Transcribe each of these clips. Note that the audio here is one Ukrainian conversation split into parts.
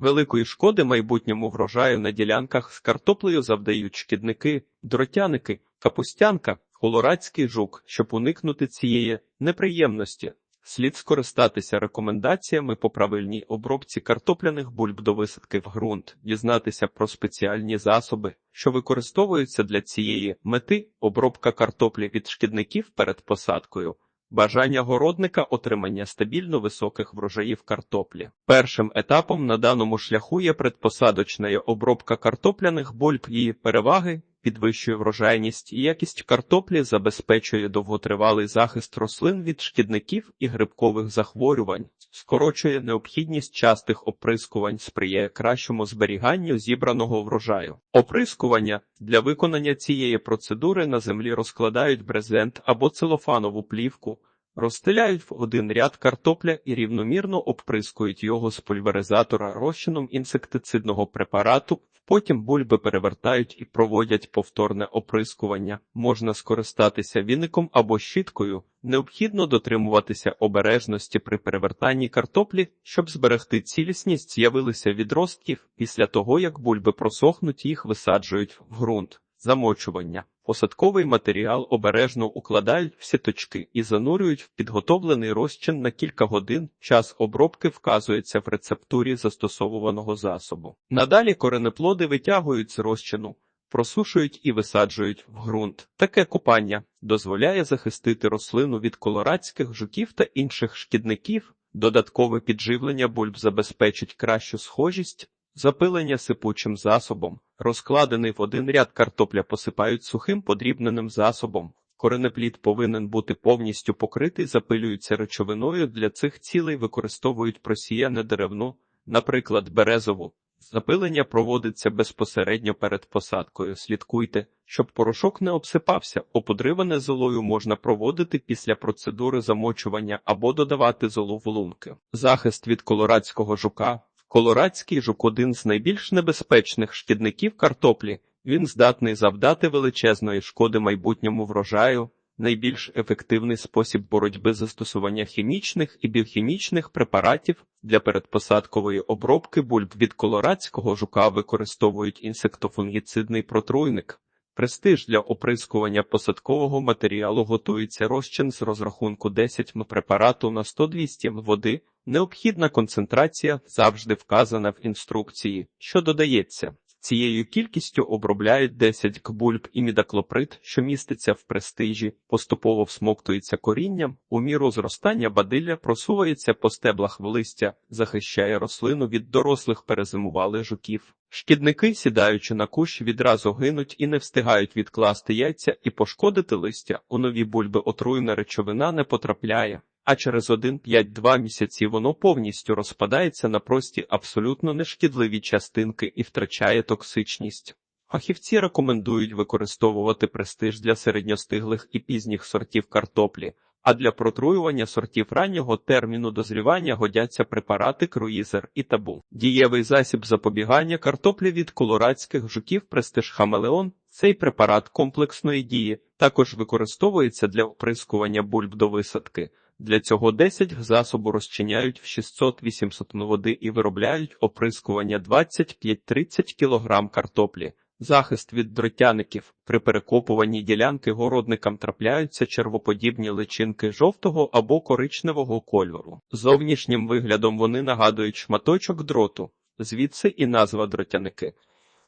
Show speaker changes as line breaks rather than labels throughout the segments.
Великої шкоди майбутньому врожаю на ділянках з картоплею завдають шкідники, дротяники, капустянка, колорадський жук. Щоб уникнути цієї неприємності, слід скористатися рекомендаціями по правильній обробці картопляних бульб до висадки в ґрунт, дізнатися про спеціальні засоби, що використовуються для цієї мети, обробка картоплі від шкідників перед посадкою. Бажання городника отримання стабільно високих врожаїв картоплі. Першим етапом на даному шляху є предпосадочна обробка картопляних бульб. Її переваги підвищує врожайність і якість картоплі, забезпечує довготривалий захист рослин від шкідників і грибкових захворювань, скорочує необхідність частих оприскувань, сприяє кращому зберіганню зібраного врожаю. Оприскування для виконання цієї процедури на землі розкладають брезент або целофанову плівку. Розстеляють в один ряд картопля і рівномірно обприскують його з пульверизатора розчином інсектицидного препарату, потім бульби перевертають і проводять повторне оприскування. Можна скористатися віником або щіткою. Необхідно дотримуватися обережності при перевертанні картоплі, щоб зберегти цілісність, з'явилися відростків. Після того, як бульби просохнуть, їх висаджують в ґрунт. Замочування. Посадковий матеріал обережно укладають в сіточки і занурюють в підготовлений розчин на кілька годин. Час обробки вказується в рецептурі застосовуваного засобу. Надалі коренеплоди витягують з розчину, просушують і висаджують в ґрунт. Таке купання дозволяє захистити рослину від колорадських жуків та інших шкідників. Додаткове підживлення бульб забезпечить кращу схожість. Запилення сипучим засобом, розкладений в один ряд картопля посипають сухим подрібненим засобом. Коренеплід повинен бути повністю покритий, запилюється речовиною. Для цих цілей використовують просіяне деревну, наприклад, березову. Запилення проводиться безпосередньо перед посадкою. Слідкуйте, щоб порошок не обсипався. Оподриване золою можна проводити після процедури замочування або додавати золу в лунки. Захист від колорадського жука. Колорадський жук один з найбільш небезпечних шкідників картоплі. Він здатний завдати величезної шкоди майбутньому врожаю. Найбільш ефективний спосіб боротьби застосування хімічних і біохімічних препаратів для передпосадкової обробки бульб від колорадського жука використовують інсектофунгіцидний протруйник. Престиж для оприскування посадкового матеріалу готується розчин з розрахунку 10 м препарату на 100-200 м води. Необхідна концентрація завжди вказана в інструкції, що додається. Цією кількістю обробляють 10 кбульб і мідаклоприд, що міститься в престижі, поступово всмоктується корінням, у міру зростання бадилля просувається по стеблах в листя, захищає рослину від дорослих перезимувалих жуків. Шкідники, сідаючи на кущ, відразу гинуть і не встигають відкласти яйця і пошкодити листя. У нові бульби отруйна речовина не потрапляє а через 1-5-2 місяці воно повністю розпадається на прості абсолютно нешкідливі частинки і втрачає токсичність. Фахівці рекомендують використовувати престиж для середньостиглих і пізніх сортів картоплі, а для протруювання сортів раннього терміну дозрівання годяться препарати круїзер і табу. Дієвий засіб запобігання картоплі від колорадських жуків престиж хамелеон. Цей препарат комплексної дії також використовується для оприскування бульб до висадки. Для цього 10 засобу розчиняють в 600-800 води і виробляють оприскування 25-30 кг картоплі. Захист від дротяників. При перекопуванні ділянки городникам трапляються червоподібні личинки жовтого або коричневого кольору. Зовнішнім виглядом вони нагадують шматочок дроту, звідси і назва дротяники.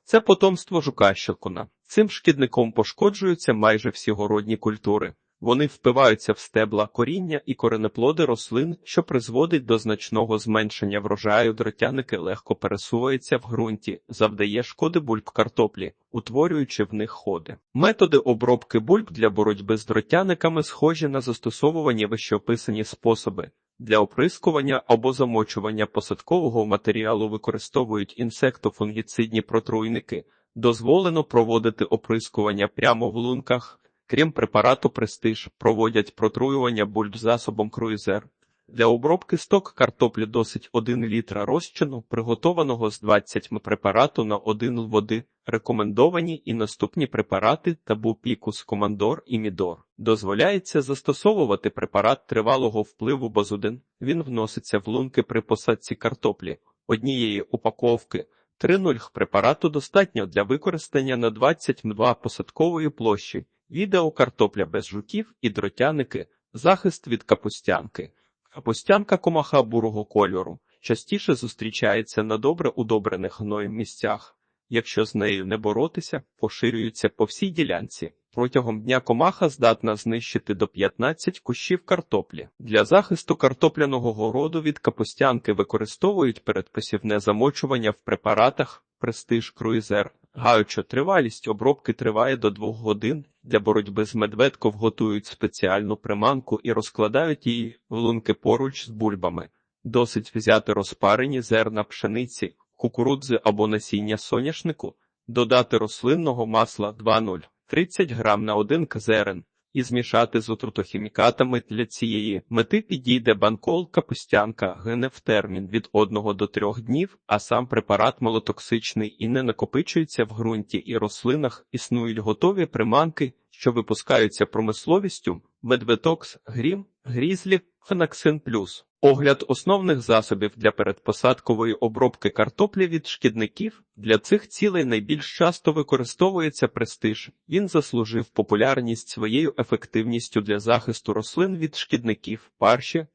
Це потомство жука щелкуна. Цим шкідником пошкоджуються майже всі городні культури. Вони впиваються в стебла коріння і коренеплоди рослин, що призводить до значного зменшення врожаю. Дротяники легко пересуваються в ґрунті, завдає шкоди бульб картоплі, утворюючи в них ходи. Методи обробки бульб для боротьби з дротяниками схожі на застосовувані вищеописані способи. Для оприскування або замочування посадкового матеріалу використовують інсектофунгіцидні протруйники. Дозволено проводити оприскування прямо в лунках. Крім препарату Престиж, проводять протруювання бульб засобом круїзер. Для обробки сток картоплі досить 1 літра розчину, приготованого з 20 препарату на 1 л води, рекомендовані і наступні препарати табу пікус командор і мідор. Дозволяється застосовувати препарат тривалого впливу базудин. Він вноситься в лунки при посадці картоплі. однієї упаковки. 3.0 препарату достатньо для використання на 22 посадкової площі. Відео картопля без жуків і дротяники. Захист від капустянки. Капустянка комаха бурого кольору частіше зустрічається на добре удобрених гноєм місцях. Якщо з нею не боротися, поширюється по всій ділянці. Протягом дня комаха здатна знищити до 15 кущів картоплі. Для захисту картопляного городу від капустянки використовують передпосівне замочування в препаратах Престиж Круїзер. Гаюча тривалість обробки триває до двох годин. Для боротьби з медведков готують спеціальну приманку і розкладають її в лунки поруч з бульбами. Досить взяти розпарені зерна пшениці, кукурудзи або насіння соняшнику, додати рослинного масла 2,0, 30 грам на 1 зерен і змішати з отрутохімікатами для цієї мети підійде банкол капустянка гине в термін від 1 до 3 днів, а сам препарат малотоксичний і не накопичується в ґрунті і рослинах, існують готові приманки, що випускаються промисловістю, медветокс, грім, грізлі, фенаксин плюс. Огляд основних засобів для передпосадкової обробки картоплі від шкідників. Для цих цілей найбільш часто використовується престиж. Він заслужив популярність своєю ефективністю для захисту рослин від шкідників, парші,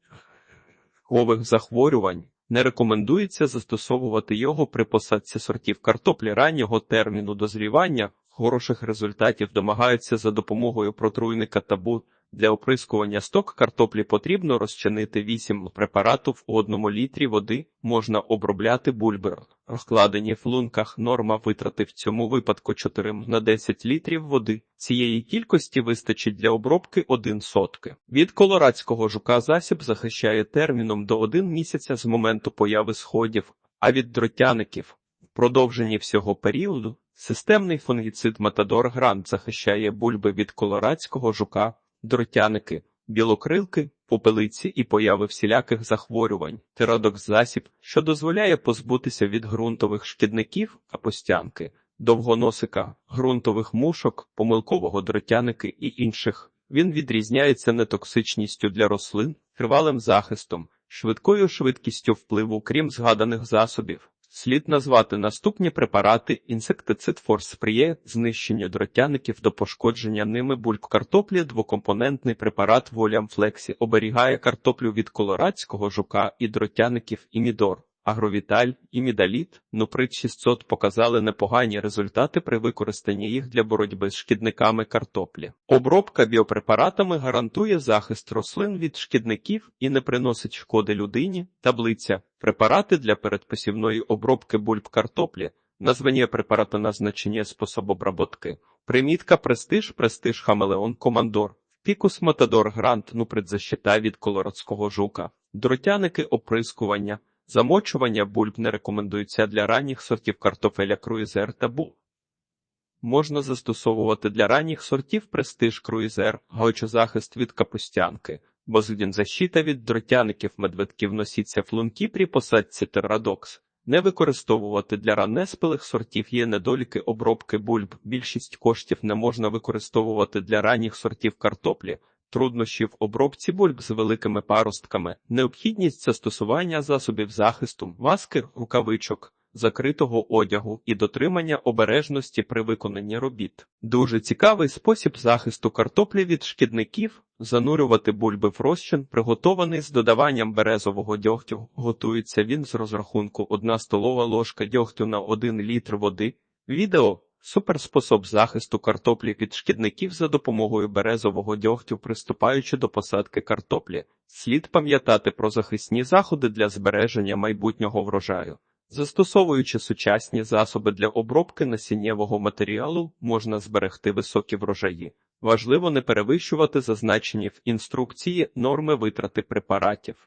гових захворювань. Не рекомендується застосовувати його при посадці сортів картоплі раннього терміну дозрівання. Хороших результатів домагаються за допомогою протруйника табу. Для оприскування сток картоплі потрібно розчинити 8 препарату в одному літрі води, можна обробляти бульби. Розкладені в лунках норма витрати в цьому випадку 4 на 10 літрів води. Цієї кількості вистачить для обробки 1 сотки. Від колорадського жука засіб захищає терміном до 1 місяця з моменту появи сходів, а від дротяників продовженні всього періоду системний фунгіцид Матадор Грант захищає бульби від колорадського жука дротяники, білокрилки, попелиці і появи всіляких захворювань, тирадокс засіб, що дозволяє позбутися від ґрунтових шкідників, капустянки, довгоносика, ґрунтових мушок, помилкового дротяники і інших. Він відрізняється нетоксичністю для рослин, тривалим захистом, швидкою швидкістю впливу, крім згаданих засобів. Слід назвати наступні препарати. Інсектицид форс сприяє знищенню дротяників до пошкодження ними бульб картоплі, двокомпонентний препарат Волям Флексі оберігає картоплю від колорадського жука і дротяників імідор. Агровіталь і мідаліт, Нуприт 600 показали непогані результати при використанні їх для боротьби з шкідниками картоплі. Обробка біопрепаратами гарантує захист рослин від шкідників і не приносить шкоди людині. Таблиця препарати для передпосівної обробки бульб картоплі, названня препарата назначення способ обработки, примітка престиж, престиж хамелеон, командор. Пікус Матадор Грант Нуприт защита від колорадського жука, дротяники оприскування. Замочування бульб не рекомендується для ранніх сортів картофеля круїзер та бу. Можна застосовувати для ранніх сортів престиж круїзер, захист від капустянки, бозудін защита від дротяників медведків носіться флунки при посадці терадокс. Не використовувати для ранеспилих сортів є недоліки обробки бульб. Більшість коштів не можна використовувати для ранніх сортів картоплі, труднощі в обробці бульб з великими паростками, необхідність застосування засобів захисту, маски, рукавичок, закритого одягу і дотримання обережності при виконанні робіт. Дуже цікавий спосіб захисту картоплі від шкідників. Занурювати бульби в розчин, приготований з додаванням березового дьогтю. Готується він з розрахунку 1 столова ложка дьогтю на 1 літр води. Відео Суперспособ захисту картоплі від шкідників за допомогою березового дьогтю, приступаючи до посадки картоплі, слід пам'ятати про захисні заходи для збереження майбутнього врожаю. Застосовуючи сучасні засоби для обробки насіннєвого матеріалу, можна зберегти високі врожаї. Важливо не перевищувати зазначені в інструкції норми витрати препаратів.